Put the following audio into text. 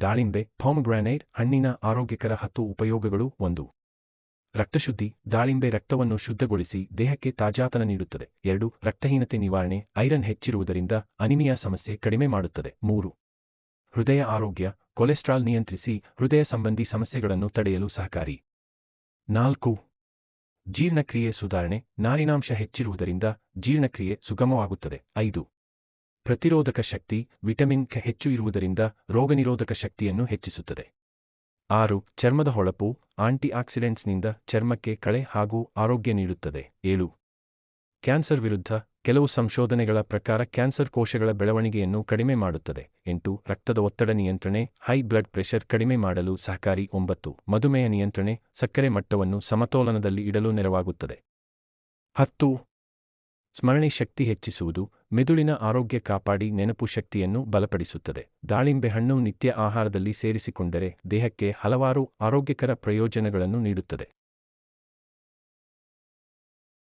ದಾಳಿಂಬೆ, ಪಾಮ್ಗ್ರಾನೈಟ್, ಹಣ್ಣಿನ ಆರೋಗ್ಯಕರ ಹತ್ತು ಉಪಯೋಗಗಳು ಒಂದು. ರಕ್ತಶುದ್ಧಿ, ದಾಳಿಂಬೆ ರಕ್ತವನ್ನು ಶುದ್ಧಗೊಳಿಸಿ ದೇಹಕ್ಕೆ ತಾಜಾತನ ನೀಡುತ್ತದೆ. ಎರಡು, ರಕ್ತಹೀನತೆ ನಿವಾರಣೆ, ಐರನ್ ಹೆಚ್ಚಿರುವುದರಿಂದ ಅನಿಮಿಯಾ ಸಮಸ್ಯೆ ಕಡಿಮೆ ಮಾಡುತ್ತದೆ. ಮೂರು, ಹೃದಯ ಆರೋಗ್ಯ, ಕೊಲೆಸ್ಟ್ರಾಲ್ ನಿಯಂತ್ರಿಸಿ ಹೃದಯ ಸಂಬಂಧಿ ಸಮಸ್ಯೆಗಳನ್ನು ತಡೆಯಲು ಸಹಕಾರಿ. ನಾಲ್ಕು, ಜೀರ್ಣಕ್ರಿಯೆ ಸುಧಾರಣೆ, ನಾರಿನಾಂಶ ಹೆಚ್ಚಿರುವುದರಿಂದ ಜೀರ್ಣಕ್ರಿಯೆ ಸುಗಮವಾಗುತ್ತದೆ. ಐದು ಪ್ರತಿರೋಧಕ ಶಕ್ತಿ ವಿಟಮಿನ್ ಕ ಹೆಚ್ಚು ಇರುವುದರಿಂದ ರೋಗನಿರೋಧಕ ಶಕ್ತಿಯನ್ನು ಹೆಚ್ಚಿಸುತ್ತದೆ. ಆರು, ಚರ್ಮದ ಹೊಳಪು ಆಂಟಿ ಆಕ್ಸಿಡೆಂಟ್ಸ್ನಿಂದ ಚರ್ಮಕ್ಕೆ ಕಳೆ ಹಾಗೂ ಆರೋಗ್ಯ ನೀಡುತ್ತದೆ. ಏಳು, ಕ್ಯಾನ್ಸರ್ ವಿರುದ್ಧ ಕೆಲವು ಸಂಶೋಧನೆಗಳ ಪ್ರಕಾರ ಕ್ಯಾನ್ಸರ್ ಕೋಶಗಳ ಬೆಳವಣಿಗೆಯನ್ನು ಕಡಿಮೆ ಮಾಡುತ್ತದೆ. ಎಂಟು, ರಕ್ತದ ಒತ್ತಡ ನಿಯಂತ್ರಣೆ, ಹೈ ಬ್ಲಡ್ ಪ್ರೆಷರ್ ಕಡಿಮೆ ಮಾಡಲು ಸಹಕಾರಿ. ಒಂಬತ್ತು, ಮಧುಮೇಹ ನಿಯಂತ್ರಣೆ, ಸಕ್ಕರೆ ಮಟ್ಟವನ್ನು ಸಮತೋಲನದಲ್ಲಿ ಇಡಲು ನೆರವಾಗುತ್ತದೆ. ಹತ್ತು ಸ್ಮರಣೆ ಶಕ್ತಿ ಹೆಚ್ಚಿಸುವುದು ಮೆದುಳಿನ ಆರೋಗ್ಯ ಕಾಪಾಡಿ ನೆನಪು ಶಕ್ತಿಯನ್ನು ಬಲಪಡಿಸುತ್ತದೆ. ದಾಳಿಂಬೆ ಹಣ್ಣು ನಿತ್ಯ ಆಹಾರದಲ್ಲಿ ಸೇರಿಸಿಕೊಂಡರೆ ದೇಹಕ್ಕೆ ಹಲವಾರು ಆರೋಗ್ಯಕರ ಪ್ರಯೋಜನಗಳನ್ನು ನೀಡುತ್ತದೆ.